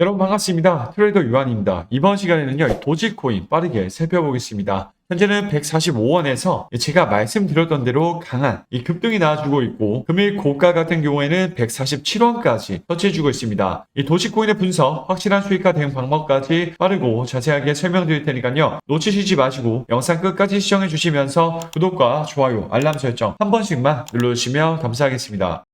여러분 반갑습니다. 트레이더 유한입니다. 이번 시간에는요, 이 도지코인 빠르게 살펴보겠습니다. 현재는 145원에서 제가 말씀드렸던 대로 강한 이 급등이 나와주고 있고 금일 고가 같은 경우에는 147원까지 터치해주고 있습니다. 이 도지코인의 분석, 확실한 수익화 대응 방법까지 빠르고 자세하게 설명드릴 테니까요. 놓치시지 마시고 영상 끝까지 시청해 주시면서 구독과 좋아요, 알람 설정 한 번씩만 눌러주시면 감사하겠습니다.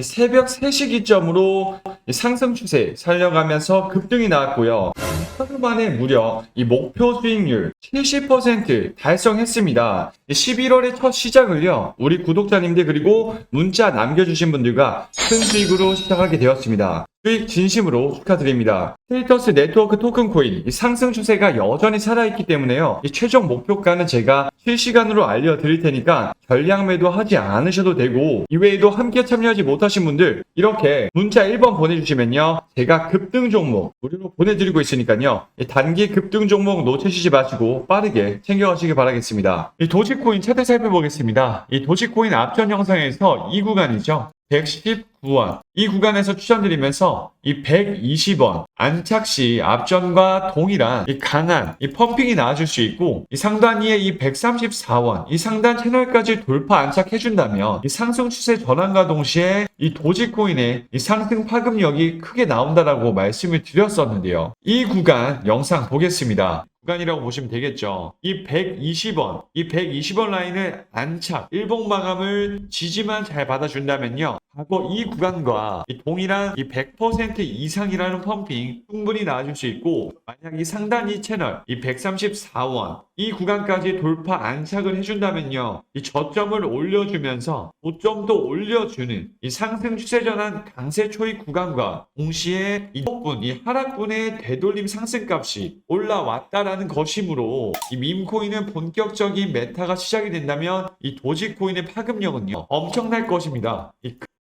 새벽 3시 기점으로 이 상승 추세 살려가면서 급등이 나왔고요. 하루 만에 무려 이 목표 수익률 70% 달성했습니다. 11월의 첫 시작을요, 우리 구독자님들 그리고 문자 남겨주신 분들과 큰 수익으로 시작하게 되었습니다. 수익 진심으로 축하드립니다. 스테이터스 네트워크 토큰 코인 이 상승 추세가 여전히 살아있기 때문에요. 이 최종 목표가는 제가 실시간으로 알려드릴 테니까 전량 매도하지 않으셔도 되고 이외에도 함께 참여하지 못하신 분들 이렇게 문자 1번 보내주시면요. 제가 급등 종목 무료로 보내드리고 있으니까요. 이 단기 급등 종목 놓치시지 마시고 빠르게 챙겨가시기 바라겠습니다. 이 도지코인 차트 살펴보겠습니다. 이 도지코인 앞전 영상에서 이 구간이죠. 119원. 이 구간에서 추천드리면서 이 120원 안착 시 앞전과 동일한 이 강한 이 펌핑이 나와줄 수 있고 이 상단 위에 이 134원 이 상단 채널까지 돌파 안착해준다면 이 상승 추세 전환과 동시에 이 도지코인의 이 상승 파급력이 크게 나온다라고 말씀을 드렸었는데요. 이 구간 영상 보겠습니다. 구간이라고 보시면 되겠죠. 이 120원, 이 120원 라인을 안착, 일봉 마감을 지지만 잘 받아준다면요. 과거 이 구간과 이 동일한 이 100% 이상이라는 펌핑 충분히 나와줄 수 있고 만약 이 상단 이 채널 이 134원 이 구간까지 돌파 안착을 해준다면요 이 저점을 올려주면서 고점도 올려주는 이 상승 추세 전환 강세 초입 구간과 동시에 이 폭분 이 하락분의 되돌림 상승값이 올라왔다라는 것이므로 이 밈코인은 본격적인 메타가 시작이 된다면 이 도지코인의 파급력은요 엄청날 것입니다.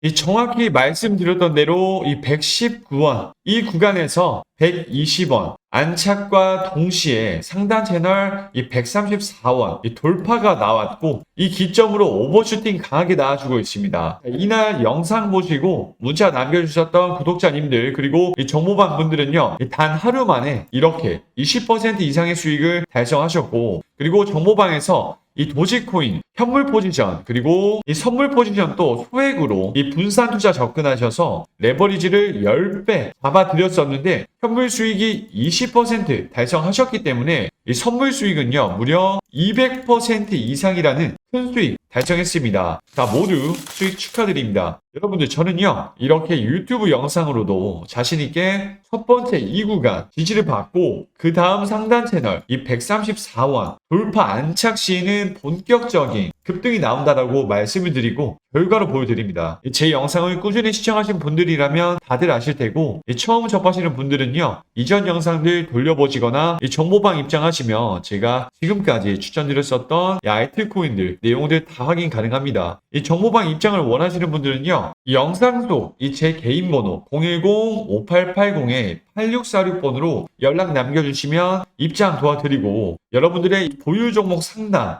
이이 정확히 말씀드렸던 대로 이 119원 이 구간에서 120원 안착과 동시에 상단 채널 이 134원 이 돌파가 나왔고 이 기점으로 오버슈팅 강하게 나와주고 있습니다. 이날 영상 보시고 문자 남겨주셨던 구독자님들 그리고 이 정보방 분들은요 이단 하루 만에 이렇게 20% 이상의 수익을 달성하셨고 그리고 정보방에서 이 도지코인 현물 포지션 그리고 이 선물 포지션 또 소액으로 이 분산 투자 접근하셔서 레버리지를 10배 잡아드렸었는데 현물 수익이 20% 달성하셨기 때문에 이 선물 수익은요 무려 200% 이상이라는 큰 수익 달성했습니다. 자 모두 수익 축하드립니다. 여러분들 저는요 이렇게 유튜브 영상으로도 자신있게 첫 번째 이 구간 지지를 받고 그 다음 상단 채널 이 134원 돌파 안착 시에는 본격적인 급등이 나온다라고 말씀을 드리고 결과로 보여드립니다. 제 영상을 꾸준히 시청하신 분들이라면 다들 아실 테고 처음 접하시는 분들은요 이전 영상들 돌려보시거나 이 정보방 입장하시면 제가 지금까지 추천드렸었던 이 알트코인들 내용들 다 확인 가능합니다. 이 정보방 입장을 원하시는 분들은요 이 영상 속이제 개인 번호 010-5880에 8646번으로 연락 남겨주시면 입장 도와드리고 여러분들의 이 보유 종목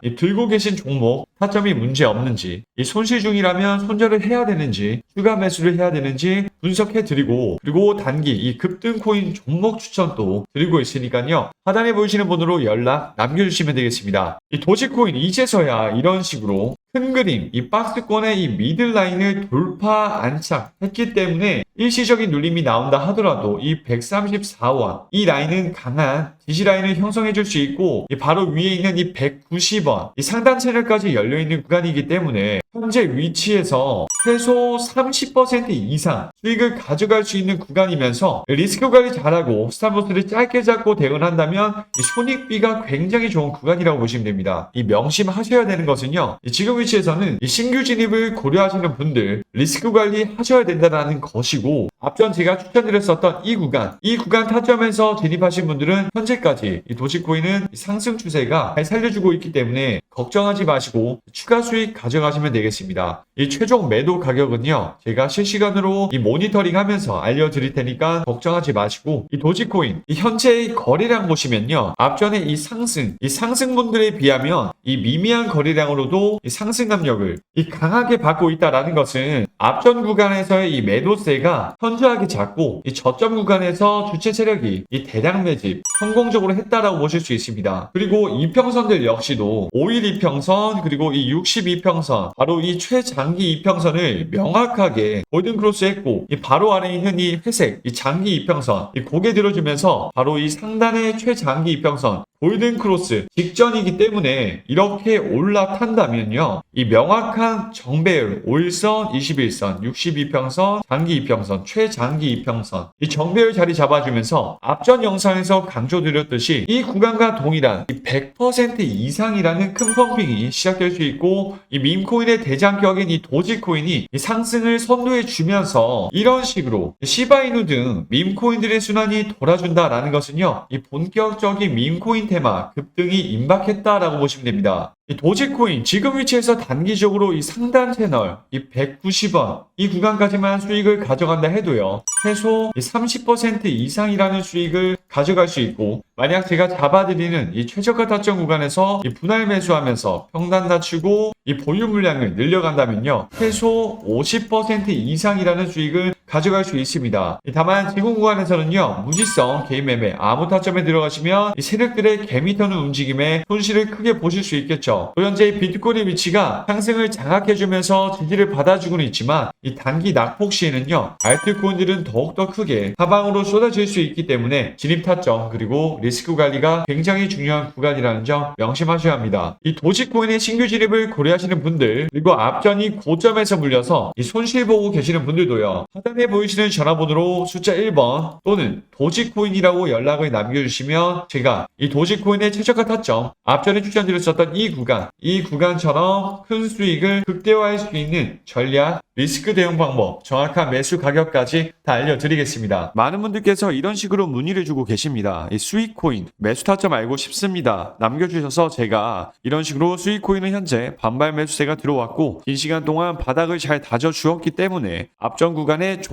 이 들고 계신 종목 타점이 문제 없는지, 이 손실 중이라면 손절을 해야 되는지, 추가 매수를 해야 되는지 분석해 드리고 그리고 단기 이 급등 코인 종목 추천도 드리고 있으니까요. 하단에 보이시는 번호로 연락 남겨주시면 되겠습니다. 이 도지코인 이제서야 이런 식으로 큰 그림, 이 박스권의 이 미들라인을 돌파 안착했기 때문에 일시적인 눌림이 나온다 하더라도 이 134원. 이 라인은 강한 지지 라인을 형성해 줄 수 있고 이 바로 위에 있는 이 190원 이 상단 채널까지 열려 있는 구간이기 때문에 현재 위치에서 최소 30% 이상 수익을 가져갈 수 있는 구간이면서 리스크 관리 잘하고 스탑로스를 짧게 잡고 대응을 한다면 이 손익비가 굉장히 좋은 구간이라고 보시면 됩니다. 이 명심하셔야 되는 것은요. 이 지금 위치에서는 이 신규 진입을 고려하시는 분들 리스크 관리 하셔야 된다는 것이고 앞전 제가 추천드렸었던 이 구간 이 구간 타점에서 진입하신 분들은 현재 까지. 이 도지코인은 이 상승 추세가 잘 살려주고 있기 때문에 걱정하지 마시고 추가 수익 가져가시면 되겠습니다. 이 최종 매도 가격은요. 제가 실시간으로 이 모니터링 하면서 알려드릴 테니까 걱정하지 마시고 이 도지코인 이 현재의 거래량 보시면요. 앞전에 이 상승, 이 상승분들에 비하면 이 미미한 거래량으로도 이 상승 압력을 이 강하게 받고 있다라는 것은 앞전 구간에서의 이 매도세가 현저하게 작고 이 저점 구간에서 주체 세력이 이 대량 매집 성공적으로 했다라고 보실 수 있습니다. 그리고 이평선들 역시도 오히려 72평선 그리고 이 62평선 바로 이 최장기 2평선을 명확하게 골든 크로스했고 이 바로 아래 있는 이 회색 이 장기 2평선 이 고개 들어주면서 바로 이 상단의 최장기 2평선 골든 크로스 직전이기 때문에 이렇게 올라탄다면요. 이 명확한 정배열 5일선, 21선, 62평선, 장기 이평선, 최장기 이평선 이 정배열 자리 잡아주면서 앞전 영상에서 강조드렸듯이 이 구간과 동일한 이100% 이상이라는 큰 펌핑이 시작될 수 있고 이 밈코인의 대장격인 이 도지코인이 이 상승을 선도해 주면서 이런 식으로 시바이누 등 밈코인들의 순환이 돌아준다라는 것은요. 이 본격적인 밈코인 테마 급등이 임박했다라고 보시면 됩니다. 이 도지코인 지금 위치에서 단기적으로 이 상단 채널 이 190원 이 구간까지만 수익을 가져간다 해도요 최소 이30% 이상이라는 수익을 가져갈 수 있고 만약 제가 잡아드리는 이 최저가 타점 구간에서 이 분할 매수하면서 평단 낮추고 이 보유 물량을 늘려간다면요 최소 50% 이상이라는 수익을 가져갈 수 있습니다. 다만 지금 구간에서는요 무지성 개인 매매 아무 타점에 들어가시면 이 세력들의 개미터는 움직임에 손실을 크게 보실 수 있겠죠. 또 현재 비트코인의 위치가 상승을 장악해주면서 지지를 받아주고는 있지만 이 단기 낙폭 시에는요 알트코인들은 더욱더 크게 하방으로 쏟아질 수 있기 때문에 진입 타점 그리고 리스크 관리가 굉장히 중요한 구간이라는 점 명심하셔야 합니다. 이 도지코인의 신규 진입을 고려하시는 분들 그리고 앞전이 고점에서 물려서 이 손실 보고 계시는 분들도요 하단에 보이시는 전화번호로 숫자 1번 또는 도지코인이라고 연락을 남겨주시면 제가 이 도지코인의 최저가 타점 앞전에 추천드렸었던 이 구간 이 구간처럼 큰 수익을 극대화할 수 있는 전략 리스크 대응 방법 정확한 매수 가격까지 다 알려드리겠습니다. 많은 분들께서 이런 식으로 문의를 주고 계십니다. 이 수익 코인 매수 타점 알고 싶습니다. 남겨주셔서 제가 이런 식으로 수익 코인은 현재 반발 매수세가 들어왔고 긴 시간 동안 바닥을 잘 다져 주었기 때문에 앞전 구간의 조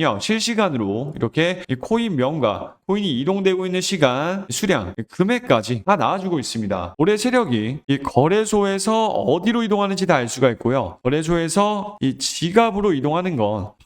요 실시간으로 이렇게 이 코인 명과 코인이 이동되고 있는 시간, 수량, 금액까지 다 나와주고 있습니다. 올해 세력이 이 거래소에서 어디로 이동하는지 다 알 수가 있고요. 거래소에서 이 지갑으로 이동하는 건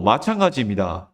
마찬가지입니다.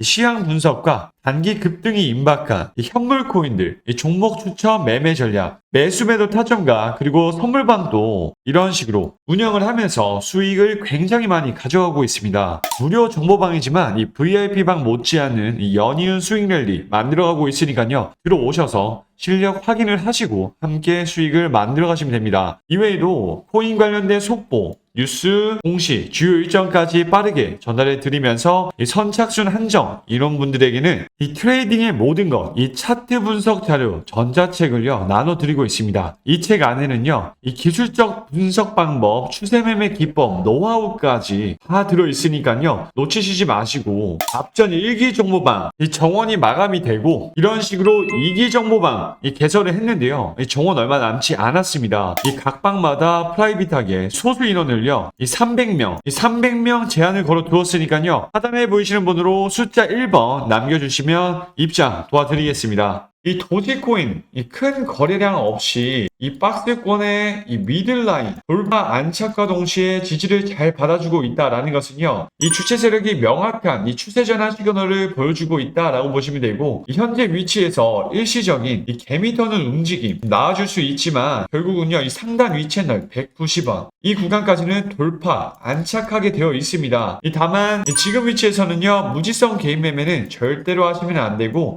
시향 분석과 단기 급등이 임박한 이 현물 코인들, 이 종목 추천 매매 전략, 매수 매도 타점과 그리고 선물방도 이런 식으로 운영을 하면서 수익을 굉장히 많이 가져가고 있습니다. 무료 정보방이지만 이 VIP방 못지않은 이 연이은 수익 랠리 만들어가고 있으니까요. 들어오셔서 실력 확인을 하시고 함께 수익을 만들어 가시면 됩니다. 이외에도 코인 관련된 속보, 뉴스, 공시, 주요 일정까지 빠르게 전달해 드리면서 이 선착순 한정 이런 분들에게는 이 트레이딩의 모든 것, 이 차트 분석 자료 전자책을요 나눠 드리고 있습니다. 이 책 안에는요 이 기술적 분석 방법, 추세 매매 기법, 노하우까지 다 들어 있으니까요 놓치시지 마시고 앞전 1기 정보방 이 정원이 마감이 되고 이런 식으로 2기 정보방 이 개설을 했는데요 이 정원 얼마 남지 않았습니다. 이 각 방마다 프라이빗하게 소수 인원을요 이 300명 이 300명 제한을 걸어 두었으니까요 하단에 보이시는 번호로 숫자 1번 남겨주시면 입장 도와드리겠습니다. 이 도지코인 이 큰 거래량 없이 이 박스권의 이 미들라인 돌파 안착과 동시에 지지를 잘 받아주고 있다라는 것은요 이 주체 세력이 명확한 이 추세 전환 시그널을 보여주고 있다라고 보시면 되고 이 현재 위치에서 일시적인 이 개미 터는 움직임 나와줄 수 있지만 결국은요 이 상단 위 채널 190원 이 구간까지는 돌파 안착하게 되어 있습니다. 이 다만 이 지금 위치에서는요 무지성 개인 매매는 절대로 하시면 안 되고